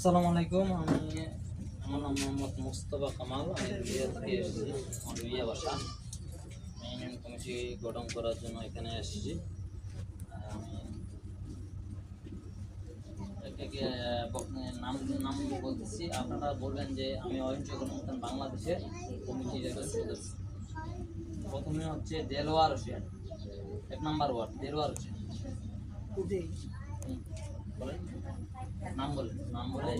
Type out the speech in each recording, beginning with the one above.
আসসালামু আলাইকুম। আমি আমার নাম মোহাম্মদ মুস্তফা কামাল। আমি রুইয়া থেকে এসেছি। আমার বাসা ইউনিয়ন কমিটি গঠন করার জন্য এখানে এসেছি। আমি নাম নাম বলতেছি। আপনারা বলবেন যে আমি অহিংস গণতন্ত্র বাংলাদেশের কমিটির সদস্য। প্রথমে হচ্ছে দেলোয়ার হোসেন। এক নম্বর ওয়ার্ড দেলোয়ার হোসেন। বলেন নাম বলেন নাম বলে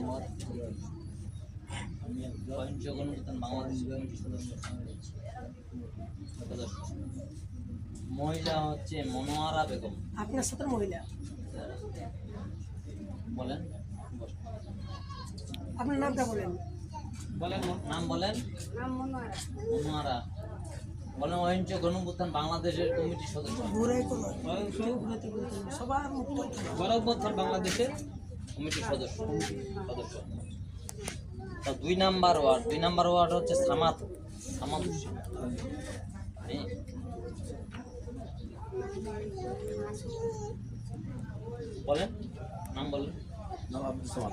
আমি অহিংস বাংলাদেশ কমিটির সদস্য সদস্য। মহিলা হচ্ছে মনোয়ারা বেগম। আপনার সাথে মহিলা? বলেন। আপনার নামটা বলেন। বলেন নাম বলেন। নাম মনোয়ারা। বলেন অহিংস গণপুত্থান বাংলাদেশের কমিটির সদস্য। গণপুত্থান বাংলাদেশের কমিটির সদস্য। সদস্য। তা দুই নাম্বার ওয়ার্ড। দুই নাম্বার ওয়ার্ড হচ্ছে সামাদ সামাদ হ্যাঁ। বলেন নাম বলেন। নাম আব্দুল সামাদ।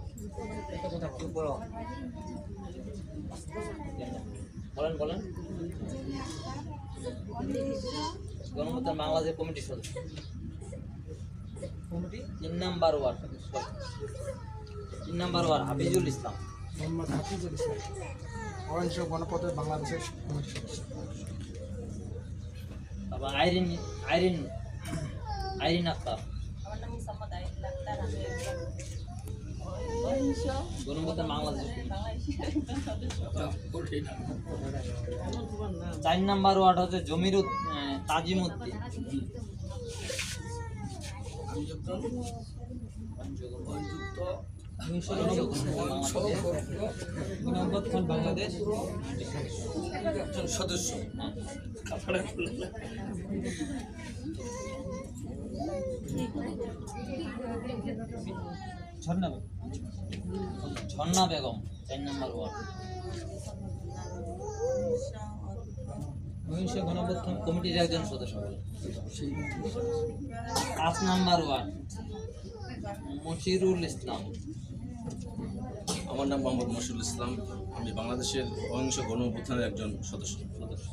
বলেন বলেন। গণমতন বাংলাদেশ কমিটির সদস্য। কমিটি? তিন নাম্বার ওয়ার্ড। তিন নাম্বার ওয়ার্ড হাফিজুল ইসলাম। মোহাম্মদ হাফিজুল ইসলাম অহিংস গণপথের বাংলাদেশের কমিটি সদস্য। তারপর আইরিন আইরিন আইরিন আক্তার। গণমতন বাংলাদেশ চার নাম্বার ওয়ার্ড হচ্ছে জমির তাজিম উদ্দিন অহিংস বাংলাদেশ সদস্য ঝর্ণা ঝর্ণা বেগম চার নাম্বার ওয়ার্ড। অহিংস গণ অভ্যুত্থান কমিটির একজন সদস্য পাঁচ নাম্বার ওয়ার্ড মশিরুল ইসলাম। আমার নাম মোহাম্মদ মশিউল ইসলাম। আমি বাংলাদেশের অহিংস গণ একজন সদস্য। সদস্য।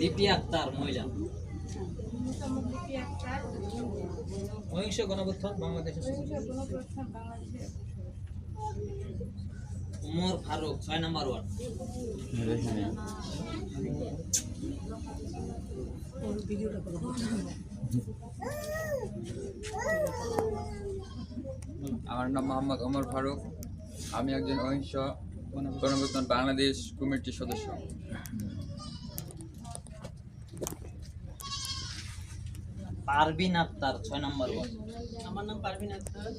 লিপি আক্তার মহিলা। অহিংস গণ অভ্যুত্থান বাংলাদেশের উমর ফারুক ছয় নাম্বার ওয়ার্ড। ওর ভিডিওটা করো আমার নাম মোহাম্মদ ওমর ফারুক। আমি একজন অহিংস গণপ্রধান বাংলাদেশ কমিটির সদস্য। পারবিন আক্তার ছয় নাম্বার ওয়ার্ড। আমার নাম আক্তার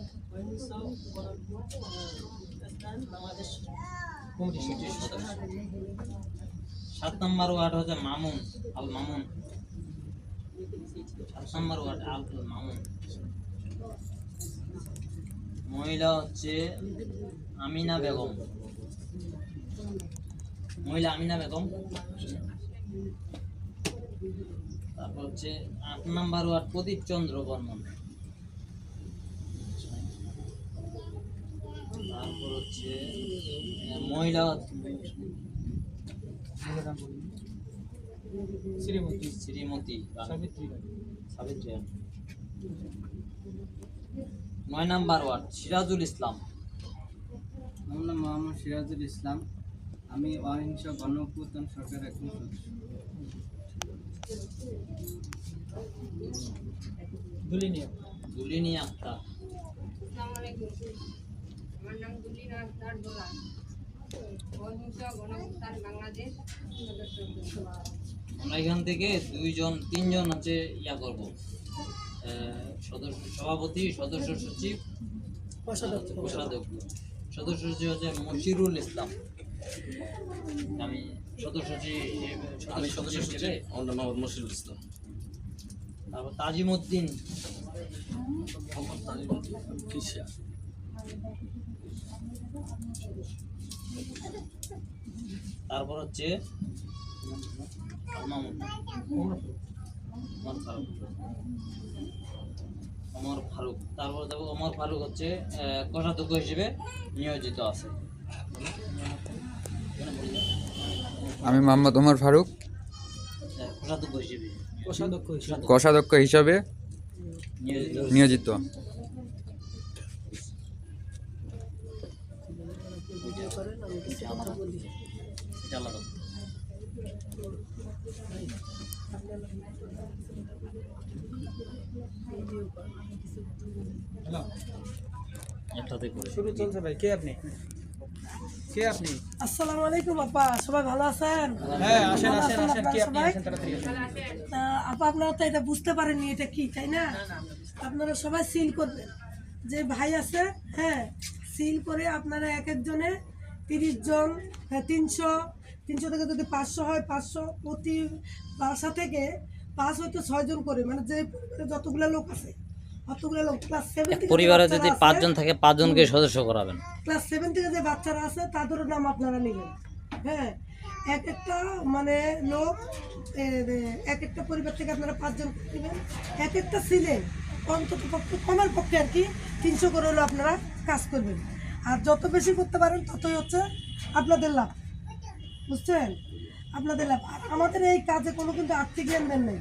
সদস্য। সাত নাম্বার ওয়ার্ড হচ্ছে মামুন আল মামুন। সাত নাম্বার ওয়ার্ড আল মামুন। মহিলা হচ্ছে আমিনা বেগম। মহিলা আমিনা বেগম। তারপর হচ্ছে আট নাম্বার ওয়ার্ড প্রদীপ চন্দ্র বর্মন। তারপর হচ্ছে মহিলা শ্রীমতী শ্রীমতী। সাবিত্রী সাবিত্রী নয় নাম্বার ওয়ার্ড সিরাজুল ইসলাম। আমার নাম মোহাম্মদ সিরাজুল ইসলাম। আমি অহিংস গণ অভ্যুত্থান সরকারের একজন সদস্য। দুলিনিয়া দুলিনী আক্তার। আমার নাম দুলিনা আক্তার এখান থেকে দুইজন তিনজন হচ্ছে ইয়া করব। সদস্য সভাপতি সদস্য সচিব সদস্য সচিব হচ্ছে মশিরুল ইসলাম। আমি সদস্য সচিব আমি সদস্য সচিব আমার নাম মোহাম্মদ মশিরুল ইসলাম। তারপর তাজিমউদ্দিন মোহাম্মদ তাজিমুদ্দিন। কিসা তারপর হচ্ছে অমর ফারুক। তারপর দেখো অমর ফারুক হচ্ছে কোষাধ্যক্ষ হিসেবে নিয়োজিত আছে। আমি মোহাম্মদ ওমর ফারুক। কোষাধ্যক্ষ হিসেবে নিয়োজিত। শুরু চলছে ভাই কে আপনি? কে আপনি? আসসালামু আলাইকুম আপা। সবাই ভালো আছেন? হ্যাঁ আসেন আসেন আসেন। কে আপনি? আসেন তাড়াতাড়ি আপা আপনারা তো এটা বুঝতে পারেননি এটা কি তাই না? আপনারা সবাই সিল করবেন। যে ভাই আছে হ্যাঁ সিল করে আপনারা এক একজনে তিরিশ জন হ্যাঁ তিনশো তিনশো থেকে যদি পাঁচশো হয় পাঁচশো প্রতি বাসা থেকে পাঁচ হয়তো ছয়জন করে। মানে যে যতগুলো লোক আছে পরিবারে যদি পাঁচজন থাকে পাঁচজনকে সদস্য করাবেন। ক্লাস সেভেন থেকে যে বাচ্চারা আছে তাদেরও নাম আপনারা নেবেন। হ্যাঁ এক একটা মানে লোক এক একটা পরিবার থেকে আপনারা পাঁচজন নেবেন। এক একটা সিলেন অন্তত পক্ষে কমের পক্ষে আর কি তিনশো করে হলেও আপনারা কাজ করবেন। আর যত বেশি করতে পারেন ততই হচ্ছে আপনাদের লাভ। বুঝছেন? আপনাদের লাভ। আর আমাদের এই কাজে কোনো কিন্তু আর্থিক লেনদেন নেই।